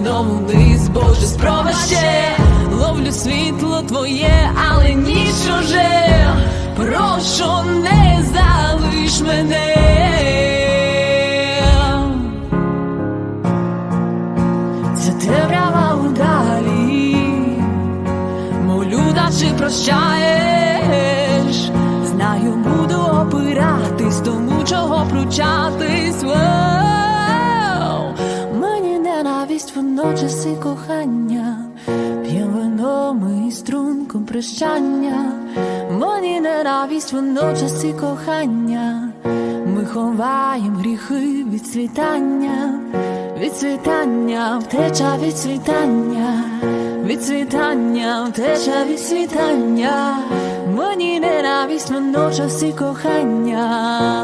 знову вниз, Боже, спробаще Ловлю світло твоє, але ніч уже. Прошу, не залиш мене. Це темрява удалі Молю, та чи прощаєш. Знаю, буду опиратись Тому чого пручатись ненависть водночас і кохання П'єм вино ми струнком прощання Мені ненависть водночас і кохання Ми ховаєм гріхи від світання від світання, втеча від світання, від світання, втеча від світання, мені ненависть водночас і кохання.